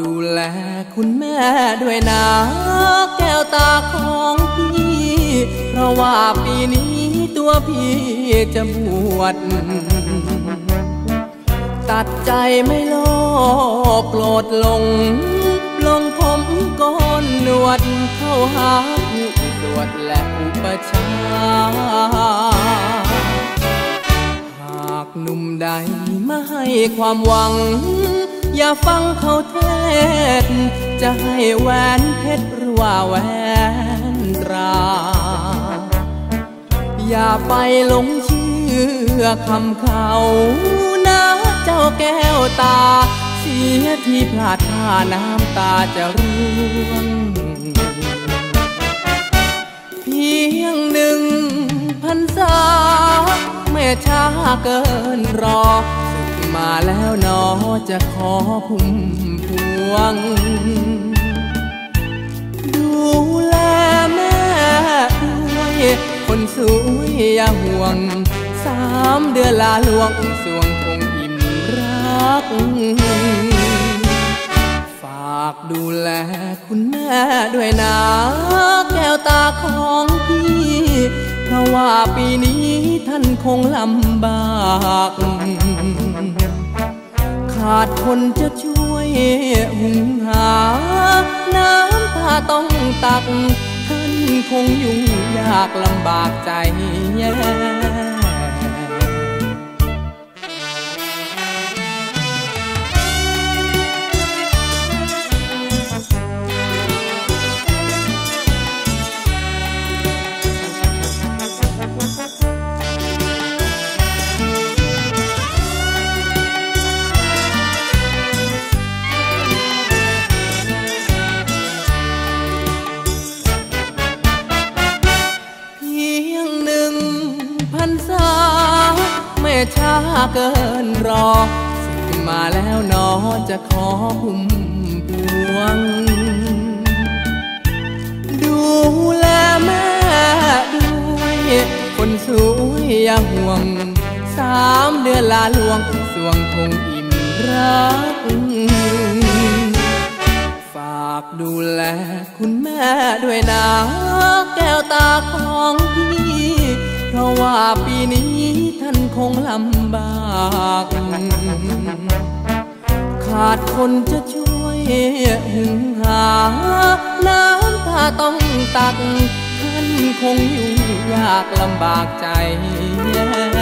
ดูแลคุณแม่ด้วยนะแก้วตาของพี่ เพราะว่าปีนี้ตัวพี่จะบวชตัดใจไม่โลภโกรธลง ลงผมก้อนหนวดเข้าหาผู้สวดและอุปชา หากหนุ่มใดมาให้ความหวัง อย่าฟังเขาเท ศจะให้แหวนเพชรหรือว่าแหวนตรา อย่าไปหลงเชื่อคำเขานะเจ้าแก้วตา เสียที่พลาดท่าน้ำตาจะร่วง เพียงหนึ่งพันษาไม่ช้าเกินรอ มาแล้วนอจะขอพุ่มพวง ดูแลแม่ด้วยคนสวยอย่าห่วง สามเดือนลาลวงสวงคงอิ่มรัก ฝากดูแลคุณแม่ด้วยนะแก้วตาของพี่เพราะว่าปีนี้ท่านคงลำบาก ขาดคนจะช่วยหุงหา น้ำตาต้องตักท่านคงยุ่งยากลำบากใจแย่ พันษาไม่ช้าเกินรอสึกมาแล้วนอจะขอพุ่มพวง ดูแลแม่ด้วยคนสวยอย่าห่วง สามเดือนลาลวงสวงคงอิ่มรัก ฝากดูแลคุณแม่ด้วยนะแก้วตาของ ว่าปีนี้ท่านคงลำบาก ขาดคนจะช่วยหึงหา น้ำตาต้องตักท่านคงยุ่งยากลำบากใจแย่